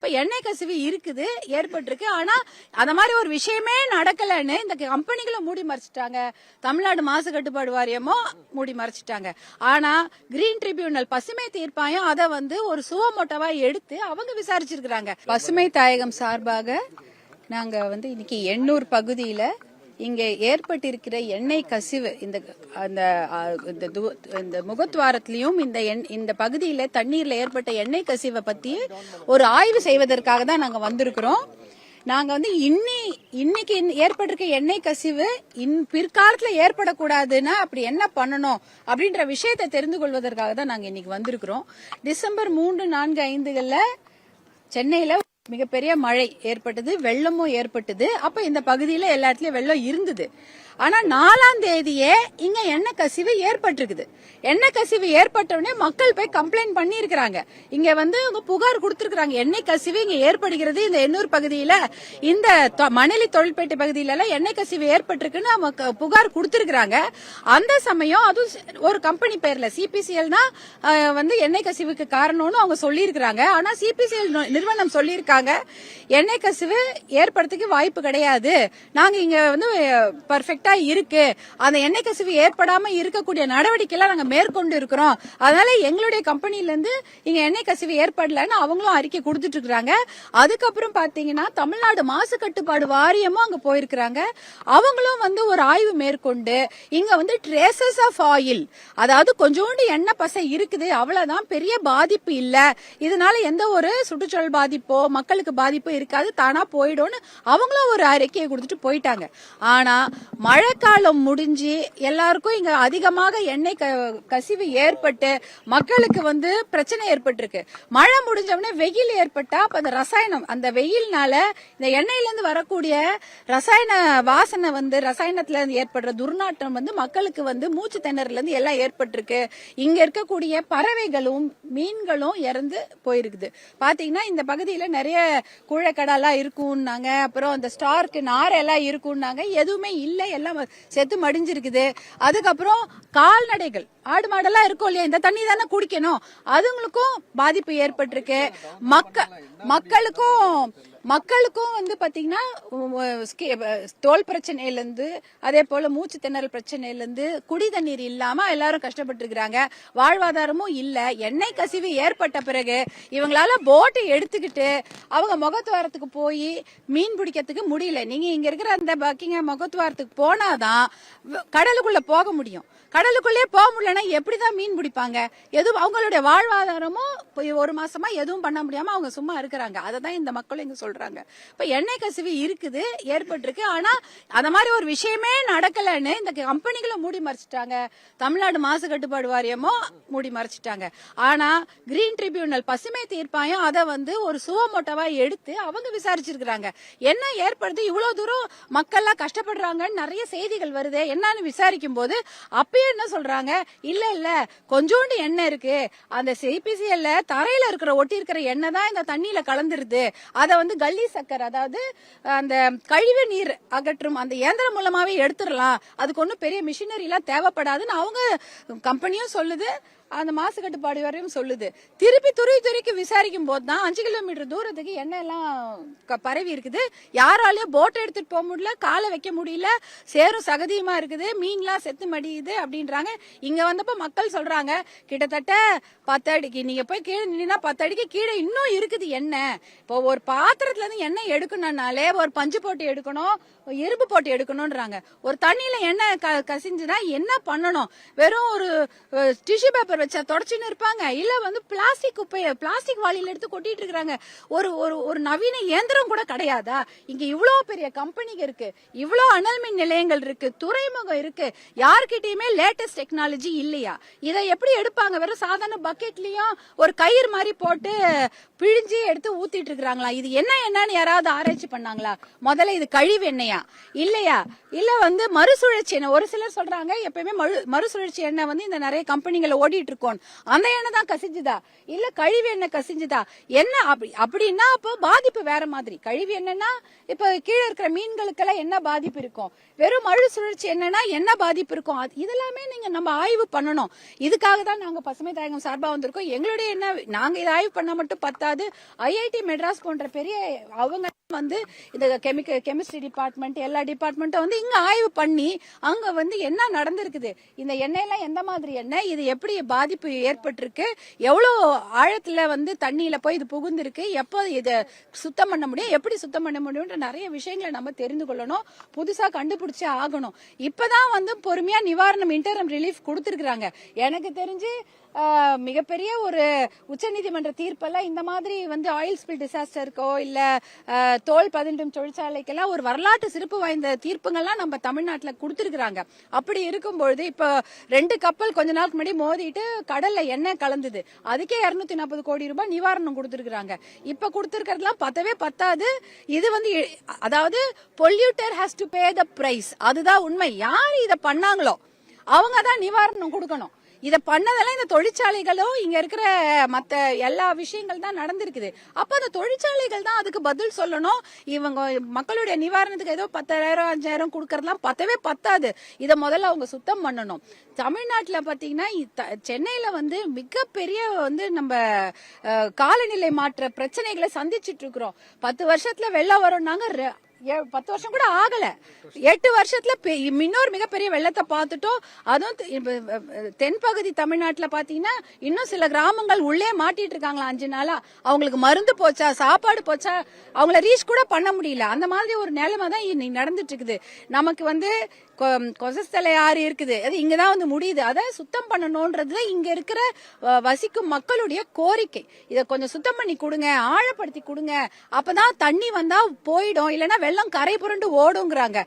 இப்ப எண்ணெய் கசிவு இருக்குது ஏற்பட்டிருக்கு. ஆனா அந்த மாதிரி ஒரு விஷயமே நடக்கலன்னு இந்த கம்பெனிகளை மூடி மறைச்சிட்டாங்க. தமிழ்நாடு மாசு கட்டுப்பாடு வாரியமோ மூடி மறைச்சிட்டாங்க. ஆனா கிரீன் ட்ரிபியூனல் பசுமை தீர்ப்பாயம் அதை வந்து ஒரு சுவமோட்டவா எடுத்து அவங்க விசாரிச்சிருக்கிறாங்க. பசுமை தாயகம் சார்பாக நாங்க வந்து இன்னைக்கு எண்ணூர் பகுதியில இங்கே ஏற்பட்டிருக்கிற எண்ணெய் கசிவு இந்த அந்த இந்த இந்த முகத்வாரத்திலையும் இந்த எண்- இந்த பகுதியில் தண்ணீரில் ஏற்பட்ட எண்ணெய் கசிவை பற்றி ஒரு ஆய்வு செய்வதற்காக தான் நாங்கள் வந்திருக்கிறோம். நாங்கள் வந்து இன்னி இன்னைக்கு ஏற்பட்டிருக்க எண்ணெய் கசிவு இன் பிற்காலத்தில் ஏற்படக்கூடாதுன்னா அப்படி என்ன பண்ணணும் அப்படின்ற விஷயத்தை தெரிந்து கொள்வதற்காக தான் நாங்கள் இன்னைக்கு வந்திருக்கிறோம். டிசம்பர் மூன்று நான்கு ஐந்துகளில் சென்னையில் மிகப்பெரிய மழை ஏற்பட்டது வெள்ளமும் ஏற்பட்டது. அப்ப இந்த பகுதியில எல்லா இடத்துலயும் வெள்ளம் இருந்தது. ஆனா நாலாம் தேதியே இங்க எண்ணெய் கசிவு ஏற்பட்டிருக்குது. எண்ணெய் கசிவு ஏற்பட்டவுடனே மக்கள் போய் கம்ப்ளைண்ட் பண்ணியிருக்கிறாங்க. இங்க வந்து அவங்க புகார் கொடுத்திருக்காங்க எண்ணெய் கசிவு இங்க ஏற்படுகிறது. இந்த எண்ணூர் பகுதியில இந்த தொ- மணலி தொழில்பேட்டை பகுதியில எல்லாம் எண்ணெய் கசிவு ஏற்பட்டிருக்குன்னு அவங்க புகார் கொடுத்திருக்கிறாங்க. அந்த சமயம் அதுவும் ஒரு கம்பெனி பேர்ல சிபிசிஎல் தான் வந்து எண்ணெய் கசிவுக்கு காரணம்னு அவங்க சொல்லியிருக்கிறாங்க. ஆனா சிபிசிஎல் நிறுவனம் சொல்லியிருக்காங்க. எண்ணெய் கசிவு ஏற்படுறதுக்கு வாய்ப்பு கிடையாது. நாங்க இங்க வந்து பர்ஃபெக்டா இருக்கு. அந்த எண்ணெய் கசிவு ஏற்படாம இருக்கக்கூடிய நடவடிக்கை எல்லாம் நாங்க மேற்கொண்டு இருக்கிறோம் அதனால எங்களுடைய கம்பெனில இருந்து இங்க எண்ணெய் கசிவு ஏற்படலன்னு அவங்களும் அறிக்கை கொடுத்துட்டு இருக்கிறாங்க அதுக்கப்புறம் பாத்தீங்கன்னா தமிழ்நாடு மாசு கட்டுப்பாடு வாரியமும் அங்க போயிருக்கிறாங்க. அவங்களும் வந்து ஒரு ஆய்வு மேற்கொண்டு இங்க வந்து ட்ரேசஸ் ஆஃப் ஆயில் அதாவது கொஞ்சோண்டு எண்ணெய் பசை இருக்குது அவ்வளவுதான் பெரிய பாதிப்பு இல்ல. இதனால எந்த ஒரு சுற்றுச்சூழல் பாதிப்போ மக்களுக்கு பாதிப்போ இருக்காது தானா போயிடும்னு அவங்களும் ஒரு அறிக்கையை கொடுத்துட்டு போயிட்டாங்க. ஆனா மழைக்காலம் முடிஞ்சு எல்லாருக்கும் இங்க அதிகமாக எண்ணெய் க- கசிவு ஏற்பட்டு மக்களுக்கு வந்து பிரச்சனை ஏற்பட்டிருக்கு. மழை முடிஞ்சவுடனே வெயில் ஏற்பட்டா அப்ப அந்த ரசாயனம் அந்த வெயில்னால இந்த எண்ணெயில இருந்து வரக்கூடிய ரசாயன வாசனை வந்து ரசாயனத்துல இருந்து ஏற்படுற துர்நாற்றம் வந்து மக்களுக்கு வந்து மூச்சு திணறல இருந்து எல்லாம் ஏற்பட்டிருக்கு. இங்க இருக்கக்கூடிய பறவைகளும் மீன்களும் இறந்து போயிருக்குது. பாத்தீங்கன்னா இந்த பகுதியில நிறைய கூழக்கடலாம் இருக்கும்னாங்க. அப்புறம் அந்த ஸ்டார்க்கு நாரெல்லாம் இருக்கும்னாங்க. எதுவுமே இல்லை எல்லாம் செத்து மடிஞ்சிருக்குது. அதுக்கப்புறம் கால்நடைகள். ஆடு மாடெல்லாம் இருக்கும் இல்லையா? இந்த தண்ணி தானே குடிக்கணும். அதுங்களுக்கும் பாதிப்பு ஏற்பட்டிருக்கு. மக்க மக்களுக்கும் மக்களுக்கும் வந்து பாத்தீங்கன்னா தோல் பிரச்சனையில இருந்து அதே போல மூச்சு திணறல் பிரச்சனையில இருந்து குடி தண்ணீர் இல்லாம எல்லாரும் கஷ்டப்பட்டு இருக்கிறாங்க வாழ்வாதாரமும் இல்ல. எண்ணெய் கசிவு ஏற்பட்ட பிறகு இவங்களால போட்டை எடுத்துக்கிட்டு அவங்க முகத்துவாரத்துக்கு போய் மீன் பிடிக்கிறதுக்கு முடியல. நீங்க இங்க இருக்கிற அந்த பக்கிங்க முகத்துவாரத்துக்கு போனாதான் கடலுக்குள்ள போக முடியும். கடலுக்குள்ளே போக முடியலன்னா எப்படிதான் மீன் பிடிப்பாங்க? எதுவும் அவங்களுடைய வாழ்வாதாரமும் ஒரு மாசமா எதுவும் பண்ண முடியாம அவங்க சும்மா இருக்கிறாங்க. அதை தான் இந்த மக்களும் இங்க சொல்றாங்க. சொல்றாங்க. இப்ப எண்ணெய் கசிவு இருக்குது ஏற்பட்டிருக்கு. ஆனா அந்த மாதிரி ஒரு விஷயமே நடக்கலன்னு இந்த கம்பெனிகளை மூடி மறைச்சிட்டாங்க. தமிழ்நாடு மாசு கட்டுப்பாடு வாரியமோ மூடி மறைச்சிட்டாங்க. ஆனா கிரீன் ட்ரிபியூனல் பசுமை தீர்ப்பாயம் அதை வந்து ஒரு சுவமோட்டவா எடுத்து அவங்க விசாரிச்சிருக்கிறாங்க. என்ன ஏற்படுது? இவ்வளவு தூரம் மக்கள்லாம் கஷ்டப்படுறாங்கன்னு நிறைய செய்திகள் வருது. என்னன்னு விசாரிக்கும் போது அப்பயும் என்ன சொல்றாங்க? இல்ல இல்ல கொஞ்சோண்டு எண்ணெய் இருக்கு. அந்த சிபிசிஎல்ல தரையில இருக்கிற ஒட்டி இருக்கிற எண்ணெய் தான் இந்த தண்ணியில கலந்துருது. அதை வந்து கல்லி சக்கர் அதாவது அந்த கழிவு நீர் அகற்றும் அந்த இயந்திரம் மூலமாவே எடுத்துடலாம். அதுக்கு ஒன்றும் பெரிய மிஷினரிலாம் தேவைப்படாதுன்னு அவங்க கம்பெனியும் சொல்லுது. அந்த மாசு கட்டுப்பாடு வரையும் சொல்லுது. திருப்பி துருவி துறைக்கு விசாரிக்கும் போது தான் அஞ்சு கிலோமீட்டர் தூரத்துக்கு எண்ணெய் எல்லாம் க- பரவி இருக்குது. யாராலையும் போட்டை எடுத்துட்டு போக முடியல காலை வைக்க முடியல சேரும் சகதியுமா இருக்குது மீன்லாம் செத்து மடியுது அப்படின்றாங்க. இங்க வந்தப்ப மக்கள் சொல்றாங்க கிட்டத்தட்ட பத்து அடிக்கு நீங்க போய் கீழே நின்னா பத்து அடிக்கு கீழே இன்னும் இருக்குது எண்ணெய். இப்போ ஒரு பாத்திரத்துல இருந்து எண்ணெய் எடுக்கணும்னாலே ஒரு பஞ்சு போட்டு எடுக்கணும் ஒரு இரும்பு போட்டு எடுக்கணும்ன்றாங்க. ஒரு தண்ணியில எண்ணெய் க- கசிஞ்சுனா என்ன பண்ணணும்? வெறும் ஒரு டிஷ்யூ பேப்பர் வச்சா தொடச்சுன்னு இருப்பாங்க. இல்ல வந்து பிளாஸ்டிக் குப்பைய பிளாஸ்டிக் வாளியில எடுத்து கொட்டிட்டு இருக்காங்க ஒரு ஒரு ஒரு நவீன இயந்திரம் கூட கிடையாதா? இங்க இவ்வளவு பெரிய கம்பெனிங்க இருக்கு. இவ்வளவு அனல் மின் நிலையங்கள் இருக்கு. துறைமுகம் இருக்கு. யார்கிட்டயுமே லேட்டஸ்ட் டெக்னாலஜி இல்லையா? இதை எப்படி எடுப்பாங்க? வெறும் சாதாரண பக்கெட்லயும் ஒரு கயிறு மாதிரி போட்டு பிழிஞ்சு எடுத்து ஊத்திட்டு இருக்கிறாங்களா? இது என்ன என்னன்னு யாராவது ஆராய்ச்சி பண்ணாங்களா? முதல்ல இது கழிவு எண்ணெயா? இல்லையா? இல்ல வந்து மறுசுழற்சி எண்ணெய் ஒரு சிலர் சொல்றாங்க எப்பயுமே மறு- மறுசுழற்சி எண்ணெய் வந்து இந்த நிறைய கம்பெனிகளை ஓடிட்டு இருக்கோம் அந்த எண்ணெய் தான் கசிஞ்சுதா? இல்ல கழிவு எண்ணெய் கசிஞ்சுதா? என்ன அப்படி அப்படின்னா அப்போ பாதிப்பு வேற மாதிரி. கழிவு என்னன்னா இப்ப கீழே இருக்கிற மீன்களுக்கெல்லாம் என்ன பாதிப்பு இருக்கும்? வெறும் மழு சுழற்சி என்னன்னா என்ன பாதிப்பு இருக்கும்? அது இதெல்லாமே நீங்க நம்ம ஆய்வு பண்ணணும். இதுக்காக தான் நாங்க பசுமை தாயகம் சார்பா வந்திருக்கோம். எங்களுடைய என்ன நாங்க இதை ஆய்வு பண்ணா மட்டும் பத்தாது. ஐஐடி மெட்ராஸ் போன்ற பெரிய அவங்க வந்து இந்த கெமிக்கல் கெமிஸ்ட்ரி டிபார்ட்மெண்ட் எல்லா டிபார்ட்மெண்ட்டும் வந்து இங்க ஆய்வு பண்ணி அங்க வந்து என்ன நடந்திருக்குது? இந்த எண்ணெயெல்லாம் எந்த மாதிரி எண்ணெய்? இது எப்படி பாதிப்பு ஏற்பட்டிருக்கு? எவ்வளவு ஆழத்துல வந்து தண்ணியில போய் இது புகுந்திருக்கு? எப்போ இதை சுத்தம் பண்ண முடியும்? எப்படி சுத்தம் பண்ண முடியும்ன்ற நிறைய விஷயங்களை நம்ம தெரிந்து கொள்ளணும். புதுசா கண்டுபிடிச்சே ஆகணும். இப்பதான் வந்து பொறுமையா நிவாரணம் இன்டர்ம் ரிலீஃப் கொடுத்துருக்குறாங்க. எனக்கு தெரிஞ்சு மிகப்பெரிய ஒரு உச்சநீதிமன்ற தீர்ப்பெல்லாம் இந்த மாதிரி வந்து ஆயில் ஸ்பில் டிசாஸ்டருக்கோ இல்ல தோல் பதினெட்டும் தொழிற்சாலைக்கெல்லாம் ஒரு வரலாற்று சிறப்பு வாய்ந்த தீர்ப்புங்கள்லாம் நம்ம தமிழ்நாட்டில் கொடுத்துருக்குறாங்க. அப்படி இருக்கும்பொழுது இப்போ ரெண்டு கப்பல் கொஞ்ச நாளுக்கு முன்னாடி மோதிட்டு கடல்ல எண்ணெய் கலந்தது. அதுக்கே இருநூத்தி நாற்பது கோடி ரூபாய் நிவாரணம் கொடுத்துருக்குறாங்க. இப்ப கொடுத்திருக்கிறதுலாம் பத்தவே பத்தாது. இது வந்து அதாவது polluter has to pay the price அதுதான் உண்மை. யார் இதை பண்ணாங்களோ? அவங்க தான் நிவாரணம் கொடுக்கணும். இதை பண்ணதெல்லாம் இந்த தொழிற்சாலைகளும் இங்க இருக்கிற மத்த எல்லா விஷயங்கள் தான் நடந்திருக்குது. அப்ப அந்த தொழிற்சாலைகள் தான் அதுக்கு பதில் சொல்லணும். இவங்க மக்களுடைய நிவாரணத்துக்கு ஏதோ பத்தாயிரம் அஞ்சாயிரம் கொடுக்கறதுலாம் பத்தவே பத்தாது. இதை முதல்ல அவங்க சுத்தம் பண்ணணும். தமிழ்நாட்டில் பார்த்தீங்கன்னா இத்த- வந்து மிகப்பெரிய வந்து நம்ம காலநிலை மாற்ற பிரச்சனைகளை சந்திச்சிட்டு இருக்கிறோம். பத்து வருஷத்துல வெள்ளம் வரும்னாங்க பத்து வருஷம் கூட ஆகல. எட்டு வருஷத்துல பெ- இன்னொரு மிகப்பெரிய வெள்ளத்தை பார்த்துட்டோம். அதுவும் தெ- தென்பகுதி தமிழ்நாட்டுல பாத்தீங்கன்னா இன்னும் சில கிராமங்கள் உள்ளே மாட்டிட்டு இருக்காங்களா அஞ்சு நாளா? அவங்களுக்கு மருந்து போச்சா சாப்பாடு போச்சா? அவங்கள ரீச் கூட பண்ண முடியல. அந்த மாதிரி ஒரு நிலைமை தான் இன்னைக்கு நடந்துட்டு இருக்குது. நமக்கு வந்து கொ- கொசஸ்தலை ஆறு இருக்குது. அது இங்கதான் வந்து முடியுது. அதை சுத்தம் பண்ணணும்ன்றது இங்க இருக்கிற வசிக்கும் மக்களுடைய கோரிக்கை. இதை கொஞ்சம் சுத்தம் பண்ணி கொடுங்க ஆழப்படுத்தி கொடுங்க. அப்பதான் தண்ணி வந்தா போயிடும். இல்லைன்னா வெள்ளம் கரை புரண்டு ஓடுங்கிறாங்க.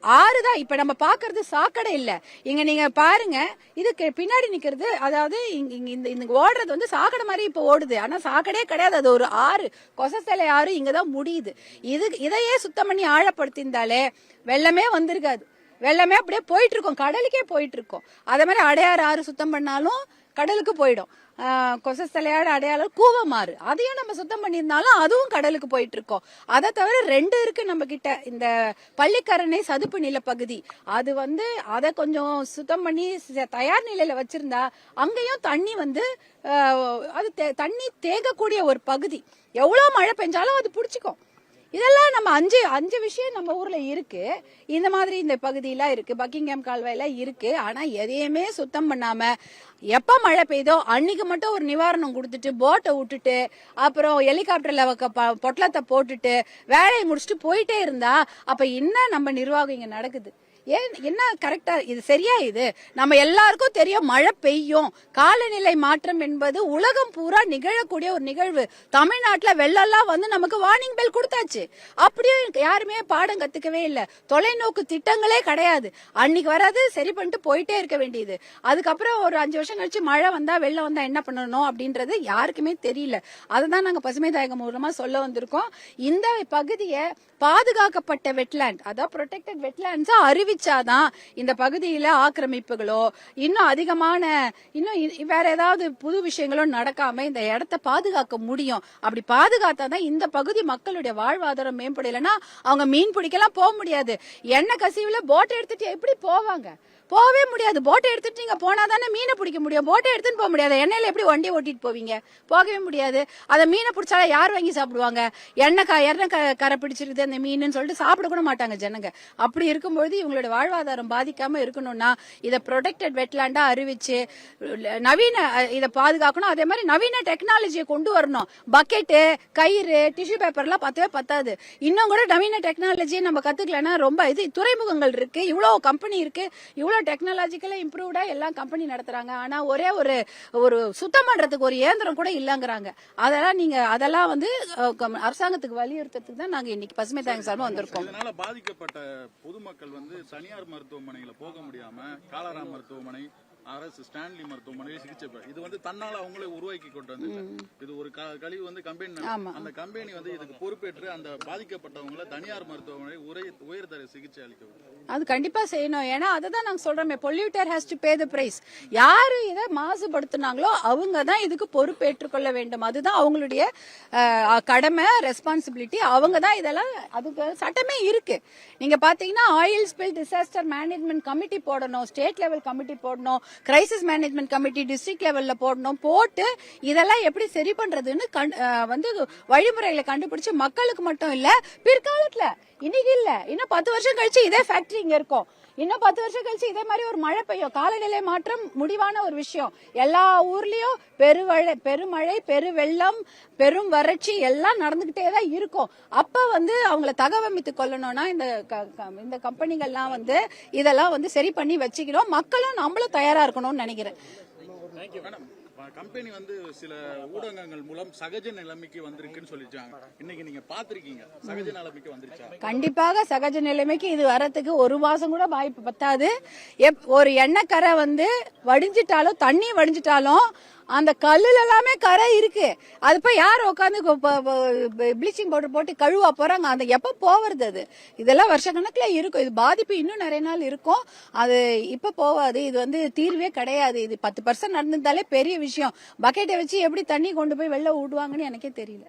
ஆறு ஆறுதான் இப்ப நம்ம பாக்குறது சாக்கடை இல்ல. இங்க நீங்க பாருங்க இதுக்கு பின்னாடி நிக்கிறது அதாவது இந்த ஓடுறது வந்து சாக்கடை மாதிரி இப்ப ஓடுது. ஆனா சாக்கடையே கிடையாது. அது ஒரு ஆறு கொசஸ்தலை ஆறு இங்கதான் முடியுது. இது இதையே சுத்தம் பண்ணி ஆழப்படுத்தியிருந்தாலே வெள்ளமே வந்திருக்காது. வெள்ளமே அப்படியே போயிட்டு இருக்கோம். கடலுக்கே போயிட்டு இருக்கோம். அதே மாதிரி அடையாறு ஆறு சுத்தம் பண்ணாலும் கடலுக்கு போயிடும். கொசஸ்தலையாடு அடையாளம் கூவமாறு. அதையும் நம்ம சுத்தம் பண்ணியிருந்தாலும் அதுவும் கடலுக்கு போயிட்டு இருக்கோம் அதை தவிர ரெண்டு இருக்கு நம்ம கிட்ட இந்த பள்ளிக்கரணை சதுப்பு நில பகுதி. அது வந்து அதை கொஞ்சம் சுத்தம் பண்ணி தயார் நிலையில வச்சிருந்தா அங்கேயும் தண்ணி வந்து அது தே- தண்ணி தேங்கக்கூடிய ஒரு பகுதி. எவ்வளவு மழை பெஞ்சாலும் அது பிடிச்சிக்கும். இதெல்லாம் நம்ம அஞ்சு அஞ்சு விஷயம் நம்ம ஊர்ல இருக்கு. இந்த மாதிரி இந்த பகுதியெல்லாம் இருக்கு. பக்கிங்ஹாம் கால்வாயில இருக்கு. ஆனா எதையுமே சுத்தம் பண்ணாம எப்ப மழை பெய்தோ அன்னைக்கு மட்டும் ஒரு நிவாரணம் கொடுத்துட்டு போட்டை விட்டுட்டு அப்புறம் ஹெலிகாப்டர்ல பொட்டலத்தை போட்டுட்டு வேலையை முடிச்சுட்டு போயிட்டே இருந்தா அப்ப என்ன நம்ம நிர்வாகம் இங்க நடக்குது? ஏன் என்ன கரெக்டா இது சரியா இது? நம்ம எல்லாருக்கும் தெரியும் மழை பெய்யும். காலநிலை மாற்றம் என்பது உலகம் பூரா நிகழக்கூடிய ஒரு நிகழ்வு. தமிழ்நாட்டில் வெள்ளம்லாம் வந்து நமக்கு வார்னிங் பெல் கொடுத்தாச்சு. அப்படியும் யாருமே பாடம் கத்துக்கவே இல்லை. தொலைநோக்கு திட்டங்களே கிடையாது. அன்னைக்கு வராது சரி பண்ணிட்டு போயிட்டே இருக்க வேண்டியது. அதுக்கப்புறம் ஒரு அஞ்சு வருஷம் கழிச்சு மழை வந்தா வெள்ளம் வந்தா என்ன பண்ணணும் அப்படின்றது யாருக்குமே தெரியல. அதுதான் நாங்க பசுமை தாயகம் மூலமா சொல்ல வந்திருக்கோம். இந்த பகுதியை பாதுகாக்கப்பட்ட வெட்லேண்ட் அதாவது ப்ரொடெக்டட் வெட்லேண்ட்ஸா அறிவிச்சாதான் இந்த பகுதியில ஆக்கிரமிப்புகளோ இன்னும் அதிகமான இன்னும் வேற ஏதாவது புது விஷயங்களோ நடக்காம இந்த இடத்த பாதுகாக்க முடியும். அப்படி பாதுகாத்தாதான் இந்த பகுதி மக்களுடைய வாழ்வாதாரம் மேம்படலைன்னா அவங்க மீன் பிடிக்கலாம் போக முடியாது. எண்ணெய் கசிவுல போட் எடுத்துட்டு எப்படி போவாங்க? போகவே முடியாது. போட்டை எடுத்துட்டு நீங்க போனா தானே மீனை பிடிக்க முடியும். போட்டை எடுத்துன்னு போக முடியாது. எண்ணெயில எப்படி வண்டி ஓட்டிட்டு போவீங்க? போகவே முடியாது. அதை மீனை பிடிச்சால யார் வாங்கி சாப்பிடுவாங்க? எண்ணெய் கா எண்ணெய் க- கரை பிடிச்சிருக்குது அந்த மீனுன்னு சொல்லிட்டு சாப்பிட கூட மாட்டாங்க ஜனங்க. அப்படி இருக்கும்பொழுது இவங்களோட வாழ்வாதாரம் பாதிக்காம இருக்கணும்னா இதை ப்ரொடெக்டட் வெட்லாண்டா அறிவிச்சு நவீன இதை பாதுகாக்கணும். அதே மாதிரி நவீன டெக்னாலஜியை கொண்டு வரணும். பக்கெட்டு கயிறு டிஷ்யூ பேப்பர்லாம் பத்தவே பத்தாது. இன்னும் கூட நவீன டெக்னாலஜியை நம்ம கத்துக்கலன்னா ரொம்ப இது துறைமுகங்கள் இருக்கு. இவ்வளவு கம்பெனி இருக்கு. இவ்வளவு டெக்னாலஜிக்கலா இம்ப்ரூவ்டா எல்லாம் கம்பெனி நடத்துறாங்க. ஆனா ஒரே ஒரு ஒரு சுத்தம் பண்றதுக்கு ஒரு இயந்திரம் கூட இல்லங்கறாங்க. அதெல்லாம் நீங்க அதெல்லாம் வந்து அரசாங்கத்துக்கு வலியுறுத்துறதுக்கு தான் நாங்க இன்னைக்கு பசுமை தாயகம் சார்பா வந்திருக்கோம். இதனால பாதிக்கப்பட்ட பொதுமக்கள் வந்து தனியார் மருத்துவமனைகளை போக முடியாம காலரா மருத்துவமனை அரசு ஸ்டான்லி மருத்துவமனையில் சிகிச்சை இது வந்து தன்னால அவங்களே உருவாக்கி கொண்டு வந்து இது ஒரு கழிவு வந்து கம்பெனி. அந்த கம்பெனி வந்து இதுக்கு பொறுப்பேற்று அந்த பாதிக்கப்பட்டவங்களை தனியார் மருத்துவமனை உரை உயர்தர சிகிச்சை அளிக்க. அது கண்டிப்பா செய்யணும். ஏன்னா அதுதான் நாங்க சொல்றோமே polluter has to pay the price யாரு இதை மாசுபடுத்துனாங்களோ அவங்க தான் இதுக்கு பொறுப்பேற்றுக் கொள்ள வேண்டும். அதுதான் அவங்களுடைய கடமை ரெஸ்பான்சிபிலிட்டி அவங்க தான் இதெல்லாம் அதுக்கு சட்டமே இருக்கு. நீங்க பாத்தீங்கன்னா oil spill disaster management committee போடணும் ஸ்டேட் லெவல் கமிட்டி போடணும். கிரைசிஸ் மேனேஜ்மெண்ட் கமிட்டி டிஸ்ட்ரிக்ட் லெவல்ல போடணும். போட்டு இதெல்லாம் எப்படி சரி பண்றதுன்னு கண்- வந்து வழிமுறைகளை கண்டுபிடிச்சு மக்களுக்கு மட்டும் இல்ல பிற்காலத்துல. இன்னைக்கு இல்ல. இன்னும் பத்து வருஷம் கழிச்சு இதே ஃபேக்டரி இங்க இருக்கும். இன்னும் பத்து வருஷம் கழிச்சு இதே மாதிரி ஒரு மழை பெய்யும். காலநிலை மாற்றம் முடிவான ஒரு விஷயம். எல்லா ஊர்லயும் பெருவழை பெருமழை பெருவெள்ளம் பெரும் வறட்சி எல்லாம் நடந்துகிட்டே தான் இருக்கும். அப்ப வந்து அவங்கள தகவமைத்து கொள்ளணும்னா இந்த க- இந்த கம்பெனிகள்லாம் வந்து இதெல்லாம் வந்து சரி பண்ணி வச்சுக்கணும். மக்களும் நம்மளும் தயாரா இருக்கணும்னு நினைக்கிறேன். கம்பெனி வந்து சில ஊடகங்கள் மூலம் சகஜ நிலைமைக்கு வந்திருக்குன்னு சொல்லிருக்காங்க இன்னைக்கு நீங்க பாத்திருக்கீங்க சகஜ நிலைமைக்கு வந்துருச்சா? கண்டிப்பாக சகஜ நிலைமைக்கு இது வரத்துக்கு ஒரு மாசம் கூட வாய்ப்பு பத்தாது. ஒரு எண்ணெய் வந்து வடிஞ்சிட்டாலும் தண்ணி வடிஞ்சிட்டாலும் அந்த கல்லுல எல்லாமே கரை இருக்கு. அது போய் யார் உட்காந்து ப்ளீச்சிங் பவுடர் போட்டு கழுவா போறாங்க? அந்த எப்ப போவது அது? இதெல்லாம் வருஷக்கணக்கில் இருக்கும். இது பாதிப்பு இன்னும் நிறைய நாள் இருக்கும். அது இப்ப போவாது. இது வந்து தீர்வே கிடையாது. இது பத்து பர்சன்ட் நடந்திருந்தாலே பெரிய விஷயம். பக்கெட்டை வச்சு எப்படி தண்ணி கொண்டு போய் வெளில விடுவாங்கன்னு எனக்கே தெரியல.